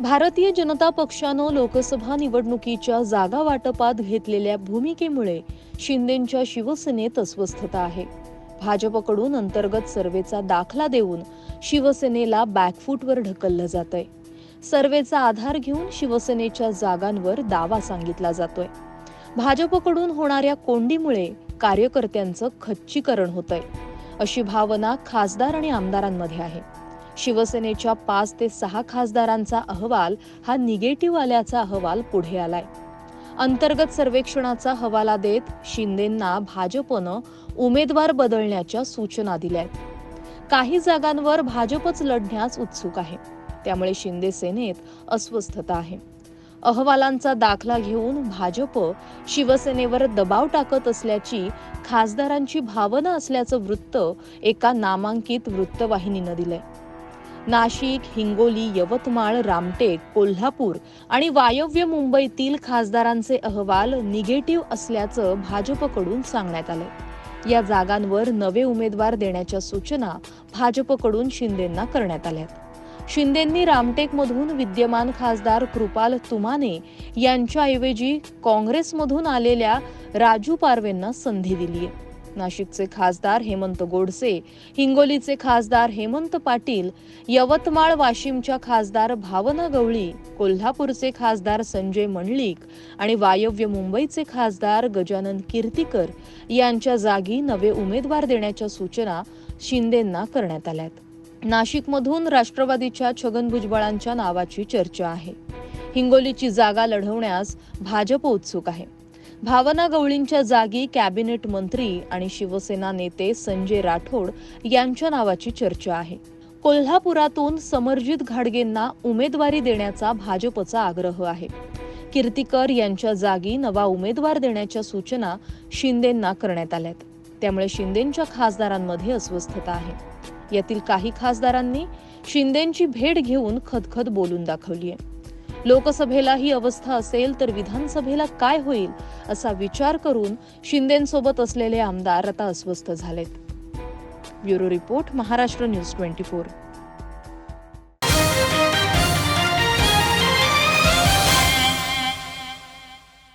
भारतीय जनता पक्षानं लोकसभा निवडणुकीच्या जागा वाटपात घेतलेल्या भूमिकेमुळे शिंदेंच्या शिवसेनेत अस्वस्थता आहे. भाजपकडून अंतर्गत सर्वेचा दाखला देऊन शिवसेनेला बॅकफूटवर ढकललं जात आहे सर्वेचा आधार घेऊन शिवसेनेच्या जागांवर दावा सांगितला जातोय. भाजपकडून होणाऱ्या कोंडीमुळे कार्यकर्त्यांचं खच्चीकरण होत आहे अशी भावना खासदार आणि आमदारांमध्ये आहे. शिवसेनेच्या पाच ते सहा खासदारांचा अहवाल हा निगेटिव्ह आल्याचा अहवाल पुढे आलाय. अंतर्गत सर्वेक्षणाचा हवाला देत शिंदेंना भाजपनं उमेदवार बदलण्याच्या सूचना दिल्या आहेत काही जागांवर भाजपच लढण्यास उत्सुक आहे. त्यामुळे शिंदे सेनेत अस्वस्थता आहे. अहवालांचा दाखला घेऊन भाजप शिवसेनेवर दबाव टाकत असल्याची खासदारांची भावना असल्याचं वृत्त एका नामांकित वृत्तवाहिनीनं दिलंय. नाशिक हिंगोली यवतमाळ रामटेक कोल्हापूर आणि वायव्य मुंबईतील खासदारांचे अहवाल निगेटिव्ह असल्याचं भाजपकडून सांगण्यात आलं. या जागांवर नवे उमेदवार देण्याच्या सूचना भाजपकडून शिंदेंना करण्यात आल्यात. शिंदेंनी रामटेकमधून विद्यमान खासदार कृपाल तुमाने यांच्याऐवजी काँग्रेसमधून आलेल्या राजू पारवेंना संधी दिली आहे नाशिकचे खासदार हेमंत गोडसे हिंगोलीचे खासदार हेमंत पाटील यवतमाळ वाशिमच्या खासदार भावना गवळी कोल्हापूरचे खासदार संजय मंडलिक आणि वायव्य मुंबईचे खासदार गजानन कीर्तीकर यांच्या जागी नवे उमेदवार देण्याच्या सूचना शिंदेंना करण्यात आल्यात. नाशिकमधून राष्ट्रवादीच्या छगन भुजबळांच्या नावाची चर्चा आहे. हिंगोलीची जागा लढवण्यास भाजप उत्सुक आहे. भावना गवळींच्या जागी कॅबिनेट मंत्री आणि शिवसेना नेते संजय राठोड यांच्या नावाची चर्चा आहे. कोल्हापुरातून समरजित घाडगेंना उमेदवारी देण्याचा भाजपचा आग्रह आहे. कीर्तीकर यांच्या जागी नवा उमेदवार देण्याच्या सूचना शिंदेंना करण्यात आल्यात. त्यामुळे शिंदेंच्या खासदारांमध्ये अस्वस्थता आहे. यातील काही खासदारांनी शिंदेंची भेट घेऊन खदखद बोलून दाखवली आहे लोकसभेला ही अवस्था असेल तर विधानसभेला काय होईल असा विचार करून शिंदेंसोबत असलेले आमदार आता अस्वस्थ झालेत. Bureau report Maharashtra news twenty four.